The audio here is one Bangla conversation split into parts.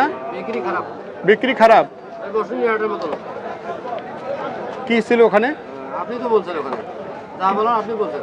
না? বিক্রি খারাপ। বিক্রি খারাপ? কি ছিল ওখানে? আপনি তো বলছেন ওখানে। যা বলার আপনি বলছেন।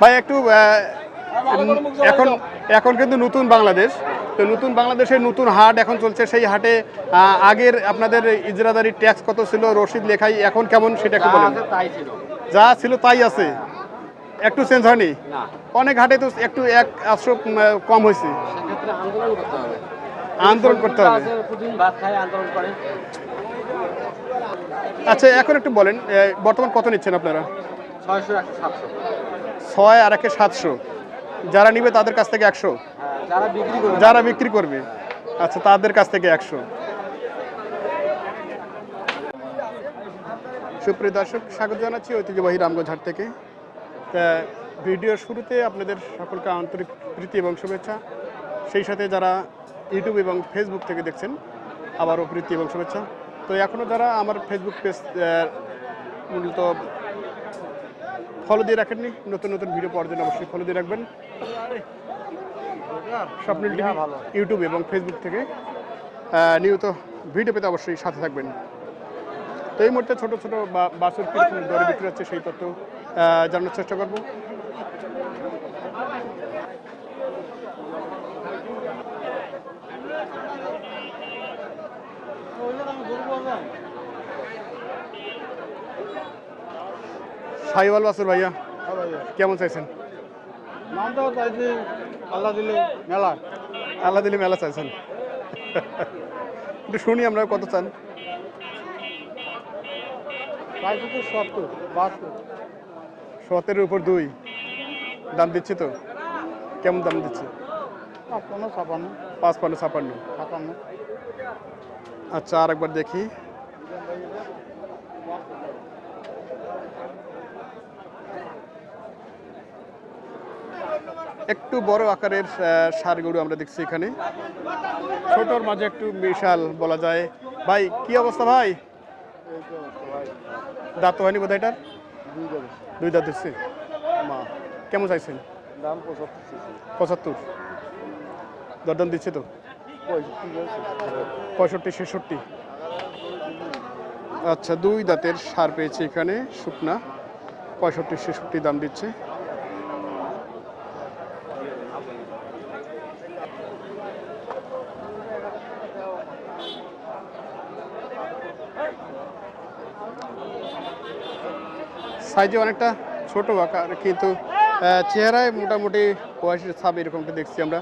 ভাই একটু এখন এখন কিন্তু নতুন বাংলাদেশ। তো নতুন বাংলাদেশের নতুন হাট এখন চলছে। সেই হাটে আগের আপনাদের ইজরাদারি ট্যাক্স কত ছিল? রসিদ লেখাই এখন কেমন সেটা একটু বলেন। যা ছিল তাই আছে। একটু চেঞ্জ হয়নি? অনেক হাটে তো একটু এক আটশো কম হয়েছে। আন্দোলন করতে হবে। আচ্ছা এখন একটু বলেন বর্তমান কত নিচ্ছেন আপনারা? ছয় আর একে সাতশো। যারা নিবে তাদের কাছ থেকে একশো। হ্যাঁ, যারা বিক্রি করবে। আচ্ছা তাদের কাছ থেকে একশো। সুপ্রিয় দর্শক স্বাগত জানাচ্ছি ঐতিহ্যবাহী রামগঞ্জ হাট থেকে। ভিডিওর শুরুতে আপনাদের সকলকে আন্তরিক প্রীতি এবং শুভেচ্ছা। সেই সাথে যারা ইউটিউব এবং ফেসবুক থেকে দেখছেন আবারও প্রীতি এবং শুভেচ্ছা। তো এখনও যারা আমার ফেসবুক পেজ মূলত ফলো দিয়ে রাখেননি নতুন নতুন ভিডিও পাওয়ার জন্য অবশ্যই ফলো দিয়ে রাখবেন। স্বপ্নিল টিভি ইউটিউব এবং ফেসবুক থেকে নিয়মিত ভিডিও পেতে অবশ্যই সাথে থাকবেন। তো এই মুহূর্তে ছোটো ছোটো বাসের দরে বিক্রি হচ্ছে সেই তথ্য জানার চেষ্টা করব। সাইওয়াল বাসুর ভাইয়া, কেমন চাইছেন? নামটাও চাইছি আল্লাহ দিলে মেলা আল্লাহ দিলে মেলা চাইছেন। একটু শুনি আমরা কত চান। সত্তর, বাহাত্তর। সতেরোর উপর দুই। দাম দিচ্ছে তো? কেমন দাম দিচ্ছে? ছাপান্ন। আচ্ছা আর একবার দেখি। একটু বড় আকারের গরু আমরা দেখছি এখানে। ছোটর মাঝে একটু বিশাল বলা যায়। ভাই কি অবস্থা ভাই? দাঁত হয়নি বোধ এটার? দুই দাঁত দিচ্ছে। মা কেমন চাইছেন? দাম পঁচাত্তর দরদাম দিচ্ছে তো? পঁয়ষট্টি ছেষট্টি। আচ্ছা দুই দাঁতের সার পেয়েছি এখানে শুকনা। পঁয়ষট্টি ছেষট্টি দাম দিচ্ছে। সাইজে অনেকটা ছোট আকার কিন্তু চেহারায় মোটামুটি বয়সের ছাপ এরকমটা দেখছি আমরা।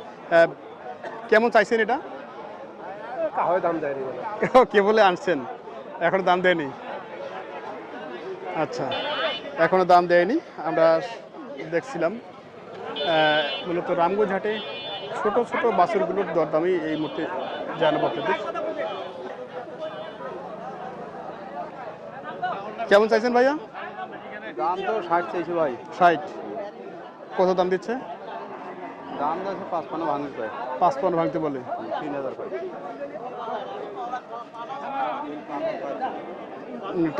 কেমন চাইছেন এটা? দাম দেয়নি কে বলে আনছেন? এখনও দাম দেয়নি? আচ্ছা এখনও দাম দেয়নি আমরা দেখছিলাম। মূলত রামগঞ্জ হাটে ছোট ছোট বাছুরগুলোর দরদামই এই মুহূর্তে জানাব আপনাদের। কেমন চাইছেন ভাইয়া? দাম তো ষাট চাইছে ভাই। ষাট। কত দাম দিচ্ছে? দাম আছে পাঁচপান্ন ভাঙতে পারে পাঁচ পান্ন ভাঙতে বলে। তিন হাজার পাই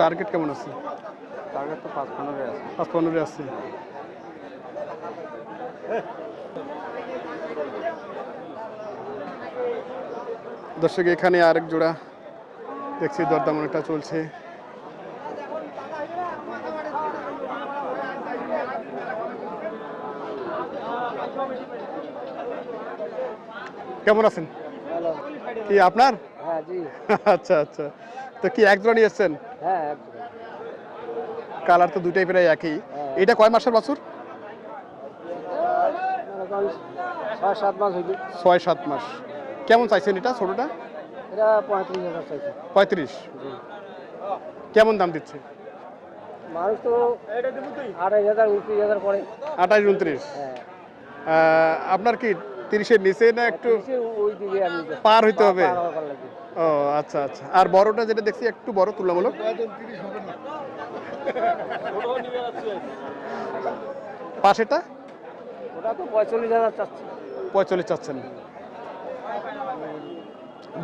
টার্গেট কেমন আছে? টার্গেট তো পাঁচপান্ন আছে। পাঁচ পনেরো আছে। দর্শক এখানে আরেক জোড়া। দেখছি দরদাম অনেকটা চলছে। কেমন আছেন? কি আপনার? হ্যাঁ আচ্ছা আচ্ছা। তো কি এক জোড়া নিয়ে এসছেন? হ্যাঁ কালার তো দুটাই প্রায় একই। হ্যাঁ। এটা কয় মাসের বাছুর? ছয় সাত মাস কেমন চাইছেন এটা ছোটটা? এটা পঁয়ত্রিশ কেমন দাম দিচ্ছে? মানুষ তো হাজার উনত্রিশ হাজার পরে আঠাশ উনত্রিশ। আপনার কি তিরিশের নিচে না একটু আমি পার হইতে হবে। ও আচ্ছা আচ্ছা। আর বড়টা যেটা দেখছি একটু বড় তুলনামূলক। পাশেটা ওটা তো পঁয়তাল্লিশ হাজার পঁয়তাল্লিশ চাচ্ছেন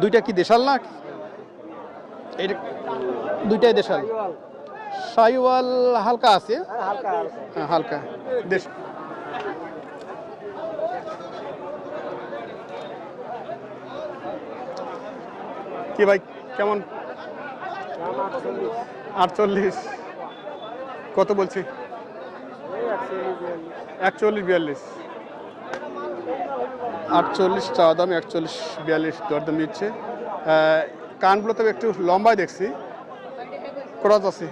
দুইটা কি দেশাল না এটা দুইটাই দেশাল। সাইওয়াল হালকা আছে? হালকা হালকা হ্যাঁ, হালকা। দেশ কি ভাই, কেমন? আটচল্লিশ। কত বলছি? একচল্লিশ বিয়াল্লিশ। আটচল্লিশ চা দাম একচল্লিশ বিয়াল্লিশ দরদাম নিচ্ছে। কানগুলো তবে একটু লম্বায় দেখছি। ক্রস আছে।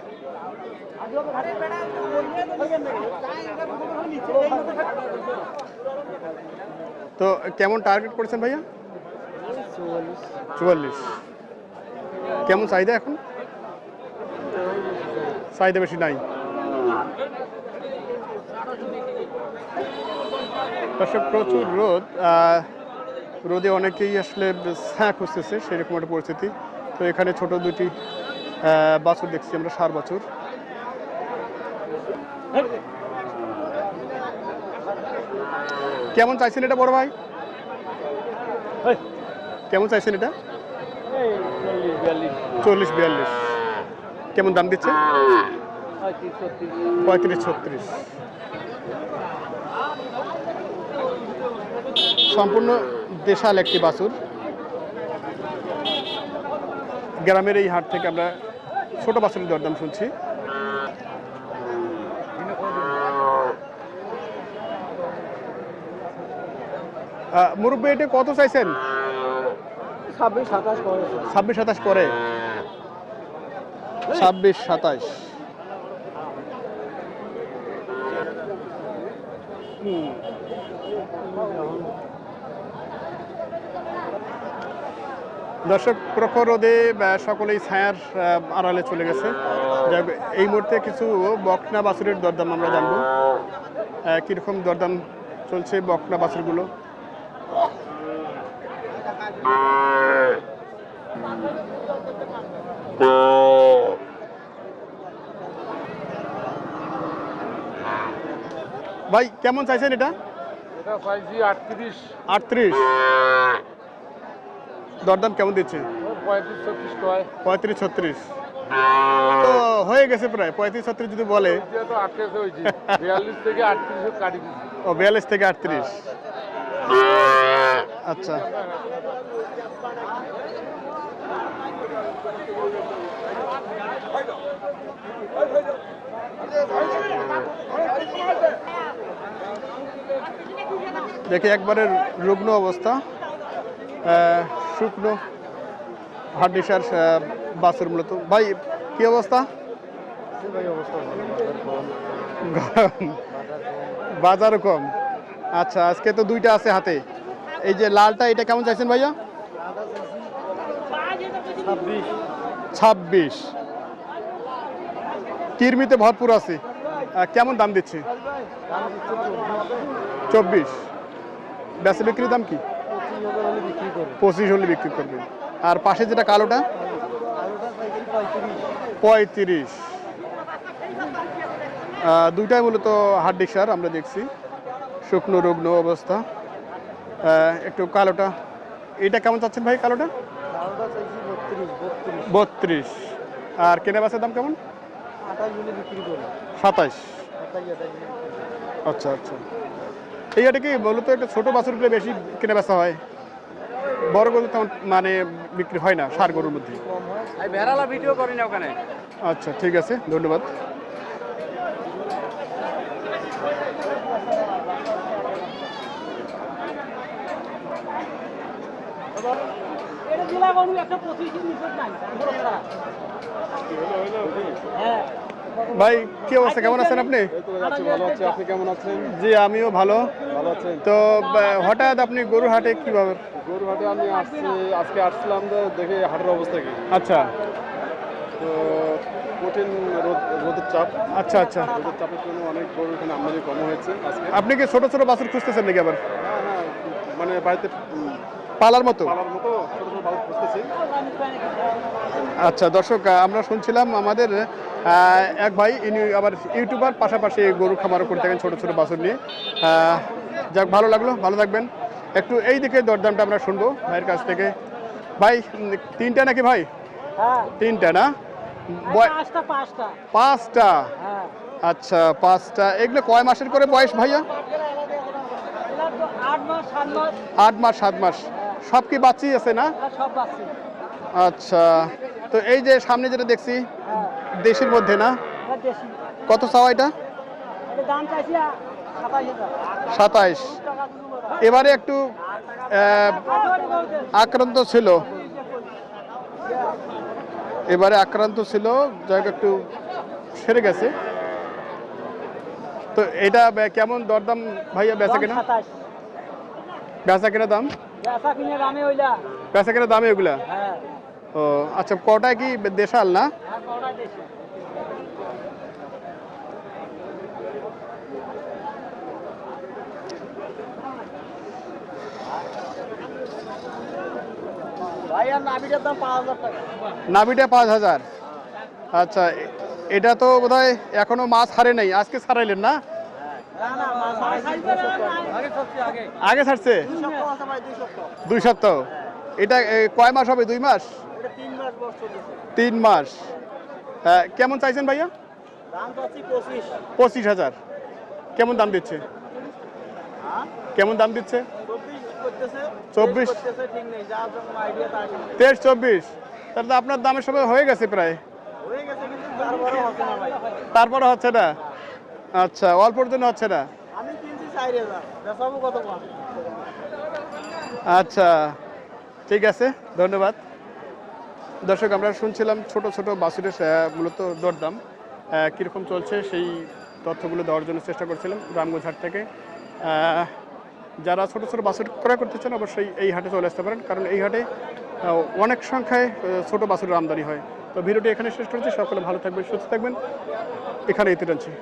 তো কেমন টার্গেট করেছেন ভাইয়া? চুয়াল্লিশ। কেমন চাহিদা এখন? চাহিদা বেশি নাই। প্রচুর রোদ। রোদে অনেকেই আসলে ছাঁ খুঁজতেছে সেরকম একটা পরিস্থিতি। তো এখানে ছোট দুটি বাছুর দেখছি আমরা সার বাছুর। কেমন চাইছেন এটা বড় ভাই? কেমন চাইছেন এটা? চল্লিশ, বিয়াল্লিশ। কেমন দাম দিচ্ছে? পঁয়ত্রিশ, ছত্রিশ। সম্পূর্ণ দেশাল একটি বাছুর। গ্রামের এই হাট থেকে আমরা ছোট বাছুরের দরদাম শুনছি। মুরব্বী, এটা কত চাইছেন? ছাব্বিশ সাতাশ করেছে ছাব্বিশ সাতাশ করে? ছাব্বিশ সাতাশ। দর্শক প্রখর রোদে সকলেই ছায়ার আড়ালে চলে গেছে। এই মুহূর্তে কিছু বকনা বাছুরের দরদাম আমরা জানব। কীরকম দরদাম চলছে বকনা বাছুরগুলো? ভাই কেমন চাইছেন এটা? এটা চাইছি আটত্রিশ। আটত্রিশ। দরদাম কেমন দিচ্ছে? পঁয়ত্রিশ ছত্রিশ পঁয়ত্রিশ ছত্রিশ। তো হয়ে গেছে প্রায় পঁয়ত্রিশ ছত্রিশ যদি বলে। ও বিয়াল্লিশ থেকে আটত্রিশ। আচ্ছা। দেখি একবারে রুগ্ন অবস্থা। শুকনো হাড্ডিসার বাসের মূলত। ভাই, কি অবস্থা? বাজারও কম। আচ্ছা আজকে তো দুইটা আছে হাতে। এই যে লালটা, এটা কেমন চাইছেন ভাইয়া? ছাব্বিশ। কিরমিতে ভরপুর আছে। কেমন দাম দিচ্ছে? চব্বিশ। বেচা বিক্রির দাম কি? পঁচিশ হলে বিক্রি করবে আর পাশে যেটা কালোটা? পঁয়ত্রিশ। দুইটাই মূলত হাড্ডি সার আমরা দেখছি। শুকনো, রুগ্ন অবস্থা। একটু কালোটা। এটা কেমন চাচ্ছেন ভাই কালোটা? বত্রিশ আর কেনা বেচার দাম কেমন? সাতাইশ আচ্ছা আচ্ছা। এই হাটে কি মূলত একটা ছোটো বাছুরগুলো বেশি কেনা বেচা হয়? বড় গরু তেমন মানে বিক্রি হয় না সার গরুর মধ্যে? বেড়ালা ভিডিও করি না ওখানে। আচ্ছা ঠিক আছে ধন্যবাদ। এটা জেলা গরু একটা পঁচিশ নিচে নাই। হ্যাঁ। ভাই কি অবস্থা? কেমন আছেন আপনি? ভালো আছি। আপনি কেমন আছেন? জি আমিও ভালো। ভালো আছেন? তো হঠাৎ আপনি গরুর হাটে কীভাবে? গরু হাটে আমি আসছি আজকে আসছিলাম তো দেখে হাটের অবস্থা কি। আচ্ছা। তো কঠিন রোদ রোদের চাপ। আচ্ছা আচ্ছা। রোদের চাপের জন্য অনেক গরু এখানে আমদানি কম হয়েছে আজকে। আপনি কি ছোট ছোট বাছুর খুঁজতেছেন নাকি আবার? মানে বাড়িতে পালার মতো? আচ্ছা দর্শক আমরা শুনছিলাম আমাদের এক ভাই ইনি আবার ইউটিউবার পাশাপাশি গরু খামারও করে থাকেন ছোটো ছোটো বাছুর নিয়ে। যাক ভালো লাগল ভালো থাকবেন। একটু এই দিকে দরদামটা আমরা শুনব ভাইয়ের কাছ থেকে। ভাই তিনটা নাকি ভাই? হ্যাঁ। তিনটা না? পাঁচটা হ্যাঁ। আচ্ছা পাঁচটা। এগুলো কয় মাসের করে বয়স ভাইয়া? এরা তো আট মাস সাত মাস। আট মাস সাত মাস। সব কি বাচ্চাই আছে না? পাচ্ছি আচ্ছা তো এই যে সামনে যেটা দেখছি হ্যাঁ দেশের মধ্যে না? কত চাওয়া এটা? সাতাইশ। এবারে একটু। আক্রান্ত ছিল। এবারে আক্রান্ত ছিল জায়গা একটু সেরে গেছে। তো এটা কেমন দরদাম ভাইয়া বেচা কেনা? বেচা কেনা দাম? বেচা কিনে দামে এগুলা হ্যাঁ। ও আচ্ছা কটা কি দেশাল না? পাঁচ হাজার নাবিটা পাঁচ হাজার। আচ্ছা এটা তো বোধহয় এখনও মাছ হারে নাই। আজকে ছাড়াইলেন না? আগে ছাড়ছে? দুই সপ্তাহ। এটা কয় মাস হবে? দুই মাস? তিন মাস। হ্যাঁ, কেমন চাইছেন ভাইয়া? পঁচিশ হাজার। কেমন দাম দিচ্ছে? কেমন দাম দিচ্ছে? চব্বিশ? তেইশ চব্বিশ। তাহলে তো আপনার দামের সময় হয়ে গেছে প্রায়। তারপরে হচ্ছে না ভাই তারপরে হচ্ছে না আচ্ছা অল্পর জন্য হচ্ছে না? আমি কিনছি চার হাজার। কত আচ্ছা ঠিক আছে ধন্যবাদ। দর্শক আমরা শুনছিলাম ছোট ছোট বাসুরের মূলত দরদাম। কীরকম চলছে সেই তথ্যগুলো দেওয়ার জন্য চেষ্টা করছিলাম রামগঞ্জ হাট থেকে। যারা ছোট ছোট বাসুর ক্রয় করতে চান অবশ্যই এই হাটে চলে আসতে পারেন। কারণ এই হাটে অনেক সংখ্যায় ছোট বাছুরের আমদানি হয়। তো ভিডিওটি এখানে শেষ করেছি। সকলে ভালো থাকবেন সুস্থ থাকবেন। এখানে ইতি টানছি